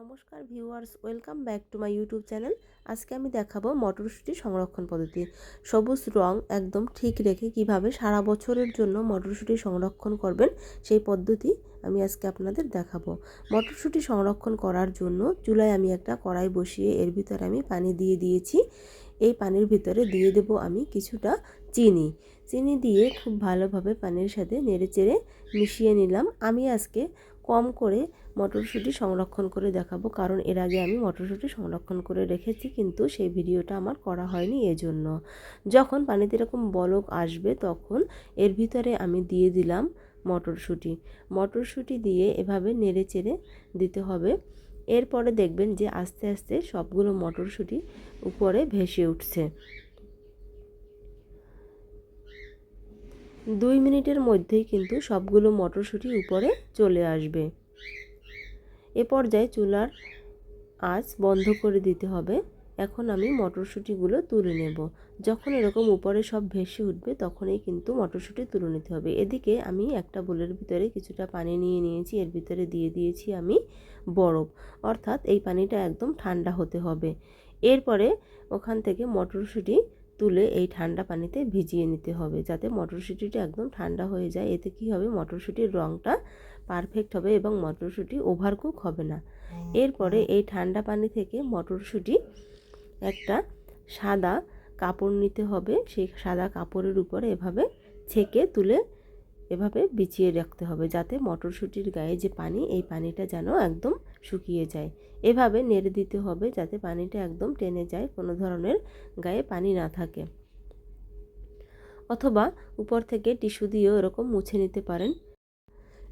নমস্কার viewers, welcome back to my YouTube channel. আজকে আমি দেখাবো মটরশুঁটি সংরক্ষণ পদ্ধতি। সবুজ রং একদম ঠিক রেখে কীভাবে সারা বছরের জন্য মটরশুঁটি সংরক্ষণ করবেন, সেই পদ্ধতি আমি আজকে আপনাদের দেখাবো। মটরশুঁটি সংরক্ষণ করার জন্য চুলায় আমি একটা কড়াই বসিয়ে এর ভিতরে আমি পানি দিয়ে দিয়েছি। এই পানির ভিতরে দিয়ে দেব আমি কিছুটা চিনি। চিনি দিয়ে খুব ভালোভাবে পানির সাথে নেড়ে চেড়ে মিশিয়ে নিলাম। আমি আজকে কম করে মটরশুঁটি সংরক্ষণ করে দেখাবো, কারণ এর আগে আমি মটরশুঁটি সংরক্ষণ করে রেখেছি, কিন্তু সেই ভিডিওটা আমার করা হয়নি এজন্য। যখন পানিতে এরকম বলক আসবে, তখন এর ভিতরে আমি দিয়ে দিলাম মটরশুঁটি। মটরশুঁটি দিয়ে এভাবে নেড়ে চেড়ে দিতে হবে। এরপরে দেখবেন যে আস্তে আস্তে সবগুলো মটরশুঁটি উপরে ভেসে উঠছে। দুই মিনিটের মধ্যেই কিন্তু সবগুলো মটরশুঁটি উপরে চলে আসবে। এ পর্যায়ে চুলার আঁচ বন্ধ করে দিতে হবে। এখন আমি মটরশুঁটিগুলো তুলে নেব। যখন এরকম উপরে সব ভেসে উঠবে, তখনই কিন্তু মটরশুঁটি তুলে নিতে হবে। এদিকে আমি একটা বোলের ভিতরে কিছুটা পানি নিয়ে নিয়েছি। এর ভিতরে দিয়ে দিয়েছি আমি বরফ। অর্থাৎ এই পানিটা একদম ঠান্ডা হতে হবে। এরপরে ওখান থেকে মটরশুঁটি তুলে এই ঠান্ডা পানিতে ভিজিয়ে নিতে হবে যাতে মটরশুঁটিটা একদম ঠান্ডা হয়ে যায়। এতে কি হবে? মটরশুঁটির রঙটা পারফেক্ট হবে এবং মটরশুঁটি ওভারকুক হবে না। এরপরে এই ঠান্ডা পানি থেকে মটরশুঁটি একটা সাদা কাপড় নিতে হবে। সেই সাদা কাপড়ের উপরে এভাবে ছেঁকে তুলে এভাবে বিছিয়ে রাখতে হবে যাতে মটরশুঁটির গায়ে যে পানি এই পানিটা যেন একদম শুকিয়ে যায়। এভাবে নেড়ে দিতে হবে যাতে পানিটা একদম টেনে যায়, কোনো ধরনের গায়ে পানি না থাকে। অথবা উপর থেকে টিস্যু দিয়েও এরকম মুছে নিতে পারেন।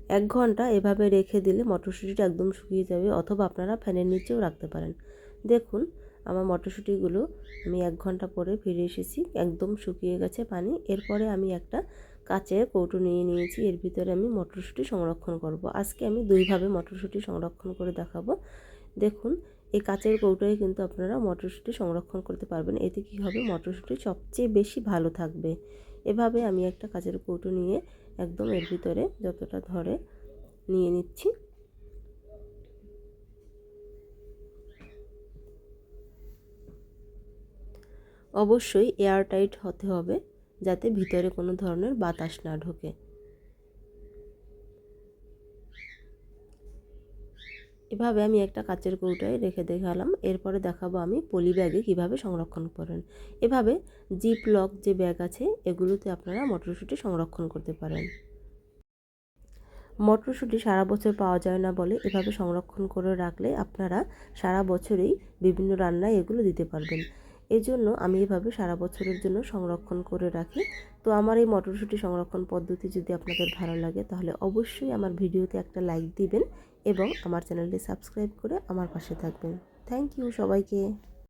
এক ঘণ্টা এভাবে রেখে দিলে মটরশুঁটিটা একদম শুকিয়ে যাবে অথবা আপনারা ফ্যানের নিচেও রাখতে পারেন। দেখুন, আমার মটরশুঁটিগুলো আমি এক ঘণ্টা পরে ফিরে এসেছি, একদম শুকিয়ে গেছে পানি। এরপরে আমি একটা কাচের কৌটো নিয়ে নিয়েছি। এর ভিতরে আমি মটরশুঁটি সংরক্ষণ করব। আজকে আমি দুইভাবে মটরশুঁটি সংরক্ষণ করে দেখাবো। দেখুন, এই কাচের কৌটোয় কিন্তু আপনারা মটরশুঁটি সংরক্ষণ করতে পারবেন। এতে কি হবে? মটরশুঁটি সবচেয়ে বেশি ভালো থাকবে। এভাবে আমি একটা কাচের কৌটো নিয়ে একদম এর ভিতরে যতটা ধরে নিয়ে নিচ্ছি। অবশ্যই এয়ারটাইট হতে হবে। যাতে ভিতরে কোনো ধরনের বাতাস না ঢোকে। এভাবে আমি একটা কাচের কৌটায় রেখে দেখালাম। এরপরে দেখাবো আমি পলি ব্যাগে কীভাবে সংরক্ষণ করেন। এভাবে জিপ লক যে ব্যাগ আছে, এগুলোতে আপনারা মটরশুঁটি সংরক্ষণ করতে পারেন। মটরশুঁটি সারা বছর পাওয়া যায় না বলে এভাবে সংরক্ষণ করে রাখলে আপনারা সারা বছরেই বিভিন্ন রান্নায় এগুলো দিতে পারবেন। এই জন্য আমি এভাবে সারা বছরের জন্য সংরক্ষণ করে রাখি। তো আমার এই মটরশুঁটি সংরক্ষণ পদ্ধতি যদি আপনাদের ভালো লাগে, তাহলে অবশ্যই আমার ভিডিওতে একটা লাইক দিবেন এবং আমার চ্যানেলটি সাবস্ক্রাইব করে আমার পাশে থাকবেন। থ্যাংক ইউ সবাইকে।